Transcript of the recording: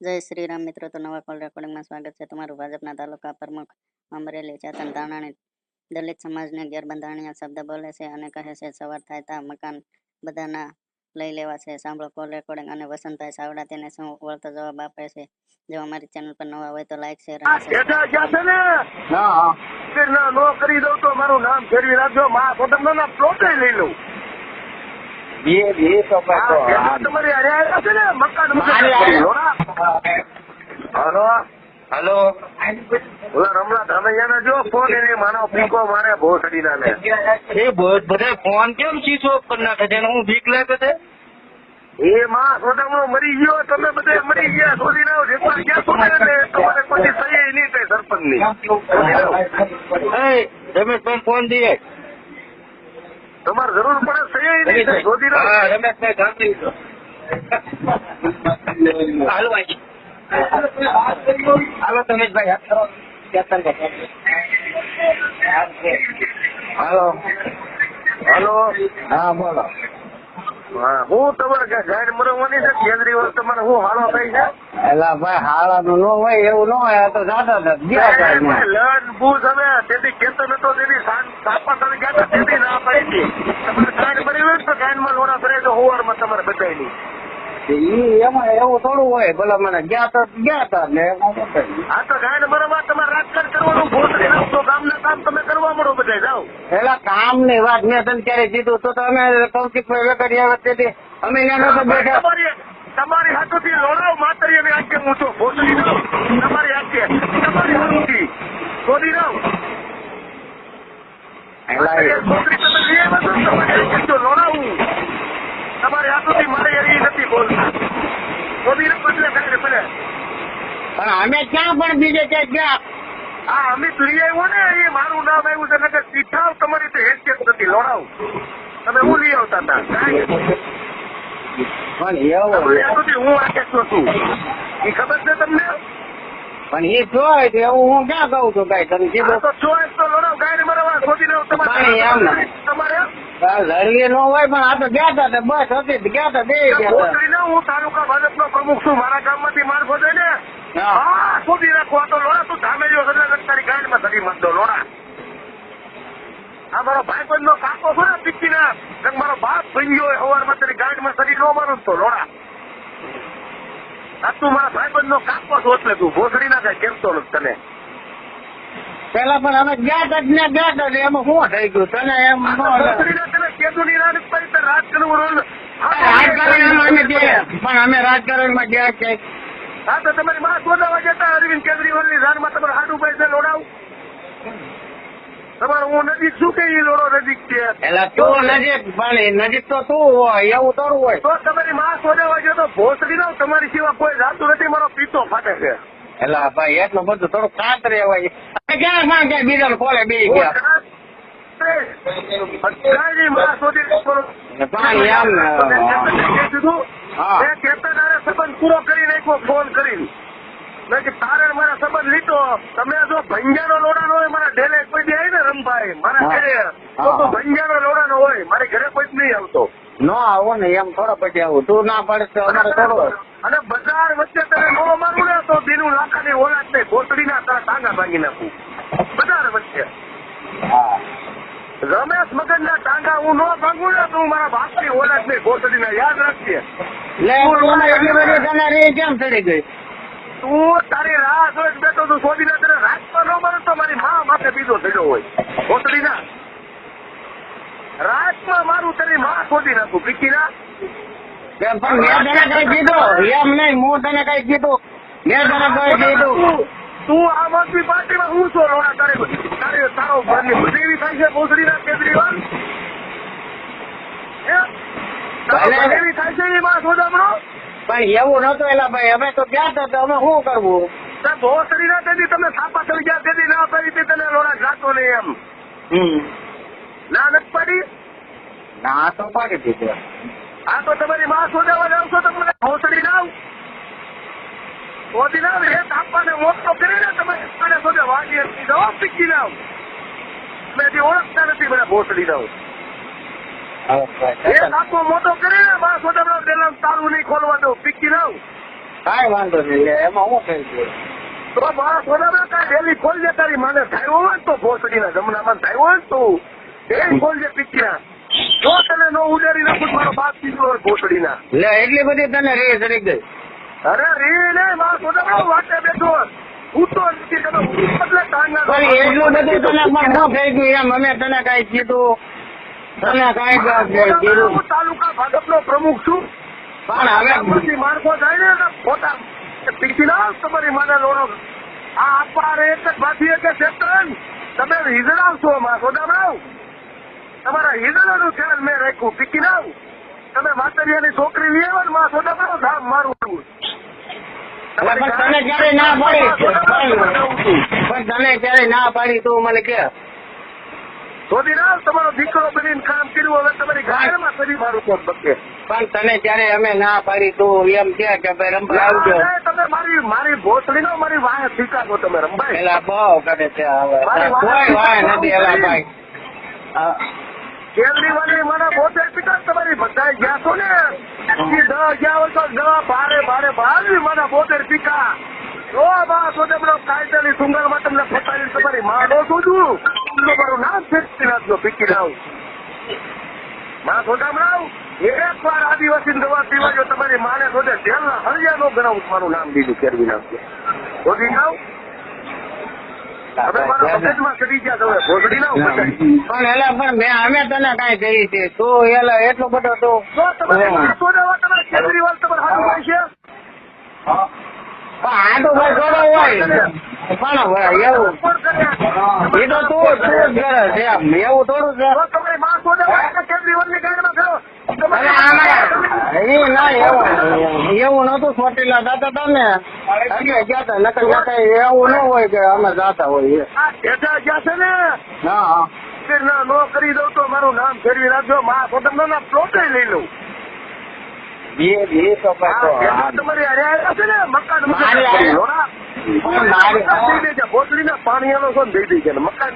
જય શ્રી રામ મિત્રો તો નવા કોલ રેકોર્ડિંગમાં સ્વાગત છે. તમારું ભાજપના તાલુકા પ્રમુખ અમરેલી ચેતન ધાનાણી. દલિત સમાજને ગેરબંધારણીય શબ્દ બોલે છે અને કહે છે સવાર થાય તા મકાન બધાના લઈ લેવા છે. સાંભળો કોલ રેકોર્ડિંગ અને વસંતભાઈ સાવડા તેને શું વળતો જવાબ આપે છે? જો અમારી ચેનલ પર નવા હોય તો લાઈક શેર અને કરી દઉં તો મારું નામ ફેરવી રાખજો. માં પ્લોટે લઈ લઉં. તમારી ને મકાન હલો હલો. ઓલા રમલા ધામૈયાના જો ફોન એને માનો પીકો મારે ભોસડીના ને એ બધા ફોન કેમ સ્વિચ ઓફ કરી નાખે છે હું બીક લાગે છે? એ માં સોદામણો મરી ગયો તમે બધા મરી ગયા શોધી ના જેટલા ગયા છો? ને તમારે પછી સહી નહીં થાય સરપંચની તમે ફોન દઈએ. તમારે જરૂર પડે સહી રમેશભાઈ ગાંધી હાલો ભાઈ હાલો રમેશભાઈ હાલો હલો. હા બોલો. હા હું તમારે કે ગાઈડ મરવાની છે? કેજરીવાલ તમારે હું હાળો થઈ છે? એલા ભાઈ હાલાનું નો હોય એવું ન હોય આ તો જાતા હતા લન બુઝ હવે તેથી કેતો નતો તેથી સાપા તરીકે તેથી ના પાડી હતી તમારે ગાઈડ મરી હોય ને તો ગાઈડમાં લોડા કરે તો હોવારમાં તમારે બતાવી એમાં એવું થોડું હોય ભલે મને ગયા તો ગયા હતા ને. આ તો ગાઈડ મરવા તમારે રાજકારણ કરવાનું ભોસડી નાખતો ગામના કામ તમે કરવા મળો બધા જાઓ. એટલે કામની વાત મેં તને ક્યારે કીધું તો તમે કૌશિકભાઈ આવે વચ્ચેથી અમે ત્યાં તો બેઠા. તમારી હાથોથી લોડાવ માતરી અને હું ઊંચો ભોસડી નાવ તમારી આજ્ઞા તમારી હાથોથી. શોધી નાવ એલા તમે ને, લોડાવું. તમારી હાથોથી મારે એવી નથી બોલતા. શોધી બદલે કાંઈ ભલે પણ અમે ક્યાં પણ બીજે ક્યાંક ગયા? હા અમિત લઈ આવ્યો ને એ મારું નામ આવ્યું છે નગર સીઠાવ તમારી તો હેસિયત નથી લોડાવ. તમે હું લઈ આવતા હતા? પણ એવું હું છું છું એ ખબર છે તમને? પણ એ તો એવું હું ક્યાં કહું છું કઈ તમે આ કીધું તો ચોઈસ એમ તમારે આ ન. હોય પણ આ તો ગયા હતા તે બસ હતી ગયા હતા બે ગયા ના હું તાલુકા ભાજપનો પ્રમુખ છું મારા ગામમાંથી માણસો છે ને. હા. રાખો આ તો લોડા તું ધામે જો તારી ગાડીમાં ધરી મત દો લોડા આ મારો ભાઈબંધ નો કાકો છે ને પિક્કી ના મારો બાપ ભાઈ ગયો સવારમાં તારી ગાડીમાં સડી નો મારું તો લોડા તું મારા ભાઈબંધ નો કાપો છો એટલે તું ભોસડી ના કઈ કેમ તને. પેલા પણ અમે ગયા હતા જ ને ગયા ને એમાં શું થઈ ગયું? તને એમ ભોસડી ના તને કેદું ની રાત પડી રાજકારણ રોલ પણ અમે રાજકારણમાં ગયા ક્યાંક હા તો તમારી માં શોધાવા જતા અરવિંદ કેજરીવાલની જાનમાં તમારે હાડું છે લોડાવ? તમારે હું નજીક શું કે એ લોડો નજીક છે? એટલે તું નજીક પણ નજીક તો તું હોય એવું થોડું હોય. તો તમારી માં શોધાવા ભોસડી નો તમારી સિવા કોઈ જાતું નથી મારો પીતો ફાટે છે. એટલે ભાઈ એટલો બધું થોડું કાંત રહેવાય ક્યાં માં ક્યાં બીજા કોલે બે ગયા? પૂરો કરી નાખ્યો ફોન કરીને. કે તારે મારા સંબંધ લીધો. તમે જો ભંજાનો લોડાનો હોય મારા ઢેલે કોઈ દી ને રમભાઈ. મારા. ઘરે. તો ભંજાનો લોડાનો હોય મારી ઘરે કોઈ જ નહીં આવતો. ન આવો ને એમ થોડો પછી આવું. તું ના પડશે અમારે થોડો. અને બજાર વચ્ચે તમે નો મારું ને તો દીનું લાખાની ઓલાદ નહીં ભોસડીના ના ટાંગા ભાંગી નાખું. બજાર વચ્ચે. હા. રમેશ મગનના ટાંગા હું નો ભાંગું ને તો હું મારા બાપની ઓલાદ નહીં ના યાદ રાખજે એટલી બધી તને રે કેમ ચડી ગઈ? તું તારી રાહ જોઈ બેઠો તું તારે રાત પણ ન મળે તો મારી મા માથે બીજો થયો હોય. ભોસડીના રાજમાં મારું તને માં શોધી નાખું. પણ મેં તને કઈ કીધું. એમ નહીં હું તને કઈ કીધું. મેં તને કઈ કીધું. તું તું આમ આદમી પાર્ટીમાં હું છો લોડા તારે તારે તારો ઘરની બધી થાય છે ભોસડીના કેજરીવાલ? હે? તારો ભલે. ઘર એવી થાય છે એની માં શોધામણો એવું નતું એલા ભાઈ અમે તો ગયા હતા તો અમે શું કરવું? ભોસડીના તેથી તમે થાપા થઈ ગયા તેથી ના પડી તને લોડા જાતો નહીં એમ. હમ. ના નથી પડી? ના તો પાડી દીધું. આ તો તમારી માં શોધાવા જાવ છો તમને ભોસડી નાવ શોધી મોટો કરીને તમે. મને શોધે વાગી હતી જવાબ પીકી નાવ મેં હજી ઓળખતા નથી મને ભોસડી નાવ હવે એક મોટો કરીને માં શોધામણો પેલા તારું નહીં ખોલવા દઉં નાવ કાંઈ વાંધો નહીં એમાં હું થઈ ગયું? તો મારા સોનામાં કાંઈ ડેલી ખોલજે તારી માને ધાર્યો હોય તો ભોસડીના જમનામાં થાય હોય તું ડેલી ખોલજે પિક્ચરા જો તને નો ઉડાડી નાખું મારો બાપ કીધું હોય ભોસડીના. લે એટલી બધી તને રે ચડી ગઈ. અરે રે ને મારા સોનામાં વાટે બેઠો નથી તમે એટલું બધું તને પણ શું થઈ એમ અમે તને કાંઈ કીધું. તને કાંઈ કીધું. હું તાલુકા ભાજપનો પ્રમુખ છું. પણ હવે માણસો જાય ને તો ખોટા પીછી ના તમારી માને લોડો આ આપવા એક જ ભાથી સેક્ટર તમે હિજડાવશો માં સોદામરાવ તમારા હિજડાનું ધ્યાન મેં રાખ્યું. પીકી ના તમે માતરિયાની છોકરી લઈ આવો ને માં સોદામરાવ ધામ મારું પણ ક્યારે ના પાડી? પણ તમે ક્યારે ના પાડી તું મને કે? સોદીરાવ તમારો દીકરો બનીને કામ કર્યું હવે તમારી ગાયમાં ફરી મારું કોણ બકે પણ તને ક્યારે અમે ના પાડી તું? એમ કે કે ભાઈ રમવા આવજો. તમે મારી મારી ભોસડીનો મારી વાહ સ્વીકારો તમે રંભાઈ એલા બહુ કરે છે હવે. કોઈ વાહ નથી એલા ભાઈ. કેજરીવાલની મને પોતે પિતા તમારી બધા ગયા છો ને? દસ અગિયાર વર્ષ દવા ભારે ભારે ભાવી મને પોતે પિકા જો બા તો તમને કાયદાની સુંગરમાં તમને ફસાવી તમારી માનો છું છું તો નામ ફેંકી નાખજો પીકી નાવમાં સોદામરાવ એક વાર આદિવાસી દવા પીવા તમારી માને શોધે. જેલના નો ગણાવું મારું નામ દીધું કેરવી નાખજો. શોધી હવે મારા મગજમાં ચડી ગયા તમે ભોગડી નાવ બધા પણ એલા પણ મેં અમે તને કઈ કરી છે? તું એલા એટલો બધો તો કેજરીવાલ તમારે હારું હોય છે. પણ આટો ભાઈ થોડો હોય. પણ એવું. એ તો તું તું જ કરે છે. એવું થોડું છે. તમારી તમારે માણસો દેવા એટલે કેજરીવાલની ગાડીમાં ગયો. અરે એ ના એવું એવું નતું ચોટીલા દાતા હતા એટલે ગયા હતા નકર નકર એવું ન હોય કે અમે જાતા હોય એ. ગયા છે ને? હા હા. કે ના નો કરી દઉં તો મારું નામ ફેરવી રાખજો. મા પોતાના પ્લોટે લઈ લઉં. તો. તમારી હારે છે ને? મકાન. મકાન પાણી મકાન દઈ છો. મકાન